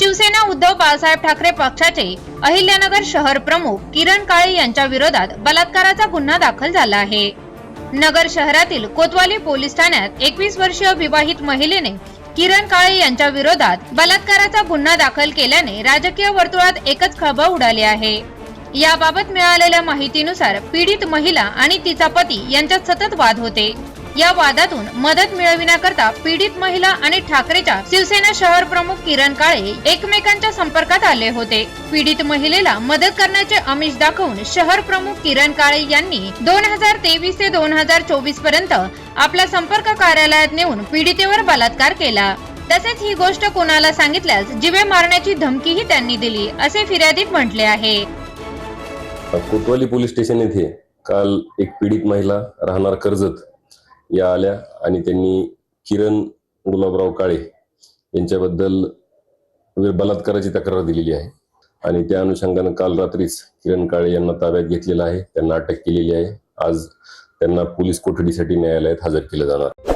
शिवसेना उद्धव बाळासाहेब ठाकरे पक्षाचे अहिल्यानगर शहर प्रमुख किरण काळे यांच्या विरोधात बलात्काराचा गुन्हा दाखल झाला आहे. नगर शहरातील कोतवाली पोलीस ठाण्यात एकवीस वर्षीय विवाहित महिलेने किरण काळे यांच्या विरोधात बलात्काराचा गुन्हा दाखल केल्याने राजकीय वर्तुळात एकच खळबळ उडाली आहे. याबाबत मिळालेल्या माहितीनुसार पीडित महिला आणि तिचा पती यांच्यात सतत वाद होते. या वादातून मदत मिळविण्याकरता पीडित महिला आणि ठाकरेच्या शिवसेना शहर प्रमुख किरण काळे एकमेकांच्या संपर्कात आले होते. पीडित महिलेला मदत करण्याचे आमिष दाखवून शहर प्रमुख किरण काळे यांनी दोन हजार तेवीस ते दोन हजार चोवीसपर्यंत आपला संपर्क कार्यालयात नेऊन पीडितेवर बलात्कार केला. तसेच ही गोष्ट कोणाला सांगितल्यास जिवे मारण्याची धमकीही त्यांनी दिली असे फिर्यादीत म्हटले आहे. कोतवाली पोलीस स्टेशन येथे काल एक पीडित महिला राहणार कर्जत. या आल्या आणि त्यांनी किरण गुलाबराव काळे यांच्याबद्दल बलात्काराची तक्रार दिलेली आहे. आणि त्या अनुषंगानं काल रात्रीच किरण काळे यांना ताब्यात घेतलेलं आहे. त्यांना अटक केलेली आहे. आज त्यांना पोलीस कोठडीसाठी न्यायालयात हजर केलं जाणार.